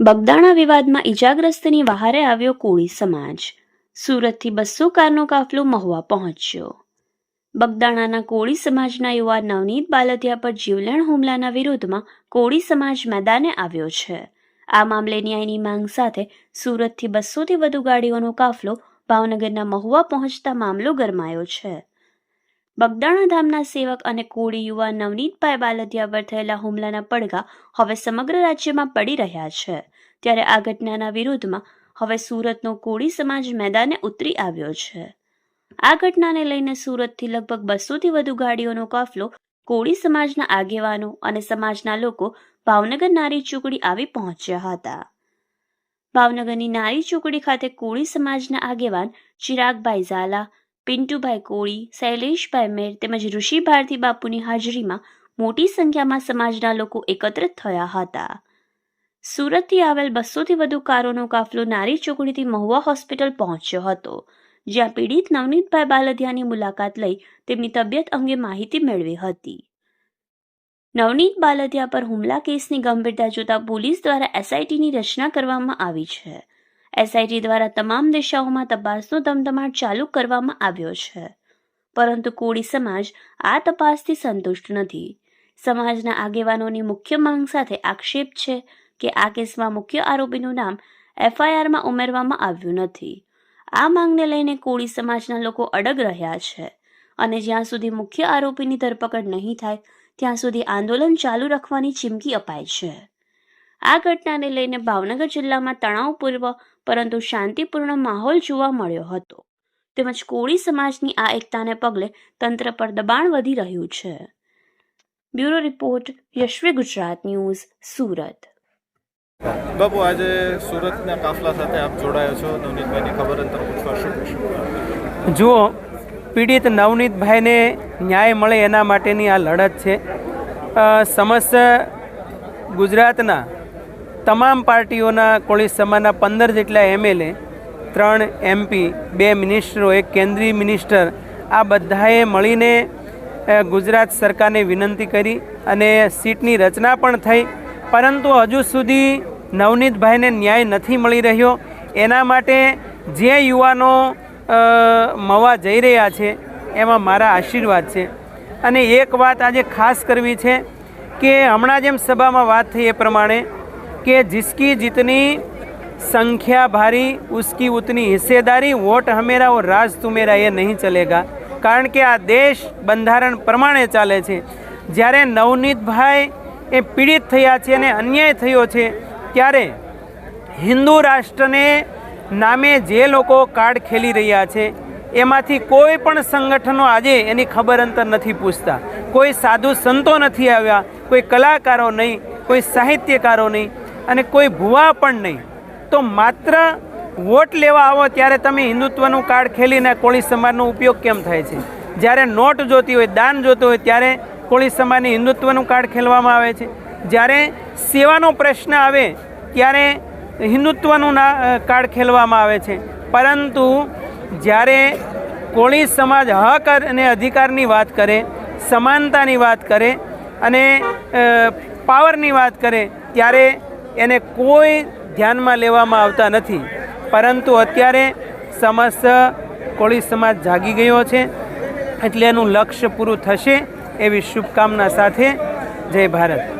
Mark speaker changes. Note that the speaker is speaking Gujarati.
Speaker 1: બગદાણા વિવાદમાં ઈજાગ્રસ્તની વહારે આવ્યો કોળી સમાજ. સુરતથી બસો કારનો કાફલો મહુવા પહોંચ્યો. બગદાણાના કોળી સમાજના યુવા નવનીત બાલદિયા પર જીવલેણ હુમલાના વિરોધમાં કોળી સમાજ મેદાને આવ્યો છે. આ મામલે ન્યાયની માંગ સાથે સુરતથી બસોથી વધુ ગાડીઓનો કાફલો ભાવનગરના મહુવા પહોંચતા મામલો ગરમાયો છે. બગદાણા ધામના સેવક અને કોળી યુવા નવનીતભાઈ બાલદિયા પર થયેલા હુમલાના પડઘા હવે સમગ્ર રાજ્યમાં પડી રહ્યા છે. ત્યારે આ ઘટનાના વિરોધમાં હવે સુરતનો કોળી સમાજ મેદાને ઉતરી આવ્યો છે. આ ઘટનાને લઈને સુરતથી લગભગ બસોથી વધુ ગાડીઓનો કાફલો કોળી સમાજના આગેવાનો અને સમાજના લોકો ભાવનગર નારી ચોકડી આવી પહોંચ્યા હતા. ભાવનગરની નારી ચોકડી ખાતે કોળી સમાજના આગેવાન ચિરાગભાઈ ઝાલા પિન્ટુભાઈ કોળી, શૈલેષભાઈ મેર તેમજ ઋષિ ભારતી બાપુની હાજરીમાં મોટી સંખ્યામાં સમાજના લોકો એકત્રિત થયા હતા. સુરતથી આવેલ બસોથી વધુ કારોનો કાફલો નારી ચોકડીથી મહુવા હોસ્પિટલ પહોંચ્યો હતો, જ્યાં પીડિત નવનીતભાઈ બાલધિયાની મુલાકાત લઈ તેમની તબિયત અંગે માહિતી મેળવી હતી. નવનીત બાલધિયા પર હુમલા કેસની ગંભીરતા જોતા પોલીસ દ્વારા એસઆઈટીની રચના કરવામાં આવી છે. એસઆઈટી દ્વારા તમામ દિશાઓમાં તપાસનો ધમધમાટ ચાલુ કરવામાં આવ્યો છે. પરંતુ કોળી સમાજ આ તપાસથી સંતુષ્ટ નથી. સમાજના આગેવાનોની મુખ્ય માંગ સાથે આક્ષેપ છે કે આ કેસમાં મુખ્ય આરોપીનું નામ એફઆઈઆરમાં ઉમેરવામાં આવ્યું નથી. આ માંગને લઈને કોળી સમાજના લોકો અડગ રહ્યા છે અને જ્યાં સુધી મુખ્ય આરોપીની ધરપકડ નહીં થાય, ત્યાં સુધી આંદોલન ચાલુ રાખવાની ચીમકી અપાય છે. આ ઘટનાને લઈને ભાવનગર જિલ્લામાં તણાવપૂર્વ પરંતુ શાંતિપૂર્ણ માહોલ જોવા મળ્યો હતો. તેમજ કોળી સમાજની આ એકતાને પગલે તંત્ર પર દબાણ વધી રહ્યું છે. Bureau report Yashvi Gujarat news Surat.
Speaker 2: બાપુ આજે સુરતના કાફલા સાથે આપ જોડાયો છો. નવનીતભાઈની ખબર અંતર પૂછવા શું
Speaker 3: જુઓ પીડિત નવનીતભાઈને ન્યાય મળે એના માટેની આ લડત છે. સમસ્ત ગુજરાતના તમામ પાર્ટીઓના કોળી સમાજના પંદર જેટલા એમએલએ ત્રણ એમપી બે મિનિસ્ટરો, એક કેન્દ્રીય મિનિસ્ટર, આ બધાએ મળીને ગુજરાત સરકારને વિનંતી કરી અને સીટની રચના પણ થઈ. પરંતુ હજુ સુધી નવનીતભાઈને ન્યાય નથી મળી રહ્યો. એના માટે જે યુવાનો મવા જઈ રહ્યા છે, એમાં મારા આશીર્વાદ છે. અને એક વાત આજે ખાસ કરવી છે કે હમણાં જેમ સભામાં વાત થઈ એ પ્રમાણે કે જિસકી જીતની ભારી ઉસકી ઉતની હિસ્સેદારી વોટ હમેરા ઓર રાજ તુમેરા એ નહીં ચલેગા કારણ કે આ દેશ બંધારણ પ્રમાણે ચાલે છે જ્યારે નવનીતભાઈ એ પીડિત થયા છે અને અન્યાય થયો છે ત્યારે હિન્દુ રાષ્ટ્રને નામે જે લોકો કાર્ડ ખેલી રહ્યા છે એમાંથી કોઈ પણ સંગઠનો આજે એની ખબર અંતર નથી પૂછતા કોઈ સાધુ સંતો નથી આવ્યા કોઈ કલાકારો નહીં કોઈ સાહિત્યકારો નહીં અને કોઈ ભુવા પણ નહીં. તો માત્ર વોટ લેવા આવો ત્યારે તમે હિન્દુત્વનું કાર્ડ ખેલીને કોળી સમાજનો ઉપયોગ કેમ થાય છે? જ્યારે નોટ જોતી હોય, દાન જોતું હોય, ત્યારે કોળી સમાજની હિન્દુત્વનું કાર્ડ ખેલવામાં આવે છે. જ્યારે સેવાનો પ્રશ્ન આવે, ત્યારે હિન્દુત્વનું ના કાર્ડ ખેલવામાં આવે છે. પરંતુ જ્યારે કોળી સમાજ હક અને અધિકારની વાત કરે, સમાનતાની વાત કરે અને પાવરની વાત કરે, ત્યારે એને કોઈ ધ્યાનમાં લેવામાં આવતા નથી. પરંતુ અત્યારે સમસ્ત કોળી સમાજ જાગી ગયો છે, એટલે એનું લક્ષ્ય પૂરું થશે એવી શુભકામના સાથે જય ભારત.